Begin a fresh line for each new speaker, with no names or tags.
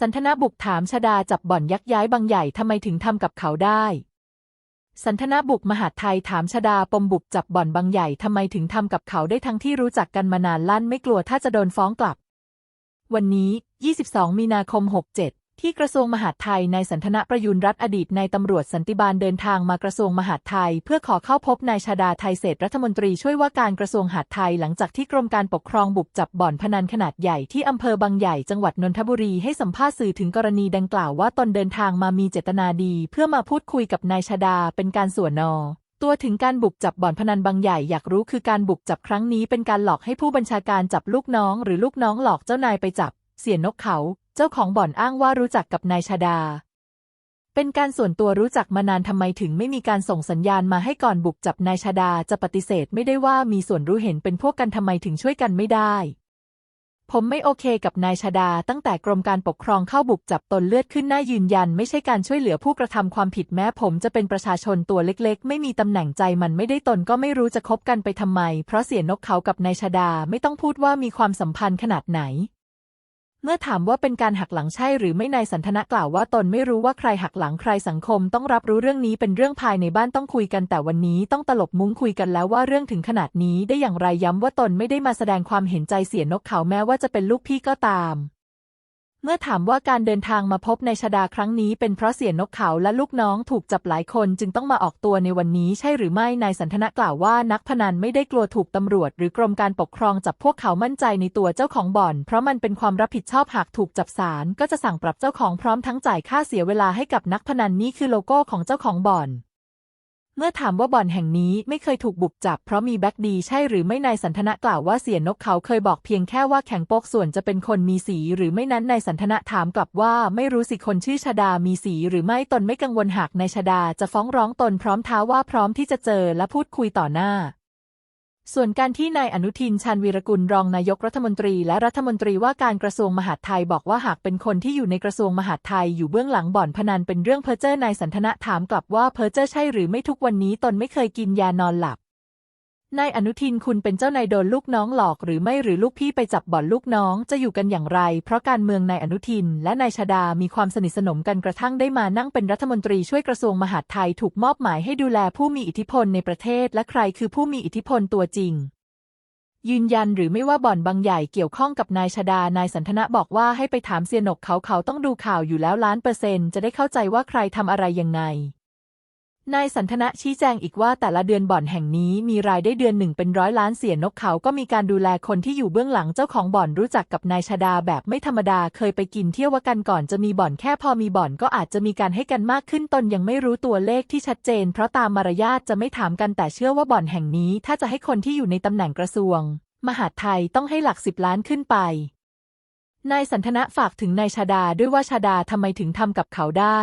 สันทนาบุกถามชดาจับบ่อนยักย้ายบางใหญ่ทำไมถึงทำกับเขาได้ สันทนาบุกมหาไทยถามชดาปมบุกจับบบ่อนบางใหญ่ทำไมถึงทำกับเขาได้ทั้งที่รู้จักกันมานานลั่นไม่กลัวถ้าจะโดนฟ้องกลับ วันนี้ 22 มีนาคม 67 ที่กระทรวงมหาดไทยนายสันทนาประยุนรัฐอดีตนายตำรวจสันติบาลเดินทางมากระทรวงมหาดไทย เพื่อขอเข้าพบนายชาดาไทยเศรษฐรัฐมนตรีช่วยว่าการกระทรวงมหาดไทยหลังจากที่กรมการปกครองบุกจับบ่อนพนันขนาดใหญ่ที่อำเภอบางใหญ่จังหวัดนนทบุรีให้สัมภาษณ์สื่อถึงกรณีดังกล่าวว่าตนเดินทางมามีเจตนาดี เพื่อมาพูดคุยกับนายชาดาเป็นการส่วนนอตัวถึงการบุกจับบ่อนพนันบางใหญ่อยากรู้คือการบุกจับครั้งนี้เป็นการหลอกให้ผู้บัญชาการจับลูกน้อง หรือลูกน้องหลอกเจ้านายไปจับ เสียนกเขา เจ้าของบ่อนอ้างว่ารู้จักกับนายชาดา เป็นการส่วนตัวรู้จักมานานทำไมถึงไม่มีการส่งสัญญาณมาให้ก่อนบุกจับนายชาดาจะปฏิเสธไม่ได้ว่ามีส่วนรู้เห็นเป็นพวกกันทำไมถึงช่วยกันไม่ได้ ผมไม่โอเคกับนายชาดา ตั้งแต่กรมการปกครองเข้าบุกจับตนเลือดขึ้นหน้ายืนยัน ไม่ใช่การช่วยเหลือผู้กระทำความผิดแม้ ผมจะเป็นประชาชนตัวเล็กๆ ไม่มีตำแหน่งใจมันไม่ได้ตนก็ไม่รู้จะคบกันไปทำไม เพราะเสียนกเขากับนายชาดาไม่ต้องพูดว่ามีความสัมพันธ์ขนาดไหน เมื่อถามว่าเป็นการหักหลังใช่หรือไม่นายสันทนะกล่าวว่าตนไม่รู้ว่าใครหักหลังใครสังคมต้องรับรู้เรื่องนี้เป็นเรื่องภายในบ้านต้องคุยกันแต่วันนี้ต้องตลบมุ้งคุยกันแล้วว่าเรื่องถึงขนาดนี้ได้อย่างไรย้ำว่าตนไม่ได้มาแสดงความเห็นใจเสียนกเขาแม้ว่าจะเป็นลูกพี่ก็ตาม เมื่อถามว่าการเดินทางมาพบในชดาครั้งนี้เป็นเพราะเสียนกเขาและลูกน้องถูกจับหลายคนจึงต้องมาออกตัวในวันนี้ใช่หรือไม่นายสันทนะกล่าวว่านักพนันไม่ได้กลัวถูกตำรวจ หรือกรมการปกครองจับพวกเขามั่นใจในตัวเจ้าของบ่อน เพราะมันเป็นความรับผิดชอบหากถูกจับศาลก็จะสั่งปรับเจ้าของพร้อมทั้งจ่ายค่าเสียเวลาให้กับนักพนันนี่คือโลโก้ของเจ้าของบ่อน เมื่อถามว่าบ่อนแห่งนี้ไม่เคยถูกบุกจับเพราะมีแบ็กดีใช่หรือไม่นายสันทนะกล่าวว่าเสียนกเขาเคยบอกเพียงแค่ว่าแข็งโปกส่วนจะเป็นคนมีสีหรือไม่นั้นนายสันทนะถามกลับว่าไม่รู้สิคนชื่อชดามีสีหรือไม่ตนไม่กังวลหากนายชดาจะฟ้องร้องตนพร้อมท้าว่าพร้อมที่จะเจอและพูดคุยต่อหน้า ส่วนการที่นายอนุทินชาญวีรกุลรองนายกรัฐมนตรี และรัฐมนตรีว่าการกระทรวงมหาดไทยบอกว่าหากเป็นคนที่อยู่ในกระทรวงมหาดไทยอยู่เบื้องหลังบ่อนพนันเป็นเรื่องเพ้อเจอร์นายสันทนะถามกลับว่าเพ้อเจอร์ใช่หรือไม่ทุกวันนี้ตนไม่เคยกินยานอนหลับ นายอนุทินคุณเป็นเจ้านายโดนลูกน้องหลอกหรือไม่หรือลูกพี่ไปจับบ่อนลูกน้องจะอยู่กันอย่างไร เพราะการเมืองนายอนุทิน และนายชาดามีความสนิทสนมกันกระทั่งได้มานั่งเป็นรัฐมนตรีช่วยกระทรวงมหาดไทยถูกมอบหมายให้ดูแลผู้มีอิทธิพลในประเทศ และใครคือผู้มีอิทธิพลตัวจริง ยืนยันหรือไม่ว่าบ่อนบางใหญ่เกี่ยวข้องกับนายชาดานายสันทนะบอกว่าให้ไปถามเซียนกเขาเขาต้องดูข่าวอยู่แล้วล้านเปอร์เซ็นต์จะได้เข้าใจว่าใครทำอะไรยังไง นายสันทนะชี้แจงอีกว่าแต่ละเดือนบ่อนแห่งนี้มีรายได้เดือนหนึ่งเป็นร้อยล้านเสียนกเขาก็มีการดูแลคนที่อยู่เบื้องหลังเจ้าของบ่อนรู้จักกับนายชาดาแบบไม่ธรรมดาเคยไปกินเที่ยวกันก่อนจะมีบ่อนแค่พอมีบ่อนก็อาจจะมีการให้กันมากขึ้นตนยังไม่รู้ตัวเลขที่ชัดเจน เพราะตามมารยาทจะไม่ถามกันแต่เชื่อว่าบ่อนแห่งนี้ถ้าจะให้คนที่อยู่ในตำแหน่งกระทรวง มหาดไทยต้องให้หลักสิบล้านขึ้นไปนายสันทนะฝากถึงนายชาดาด้วยว่าชาดาทำไมถึงทำกับเขาได้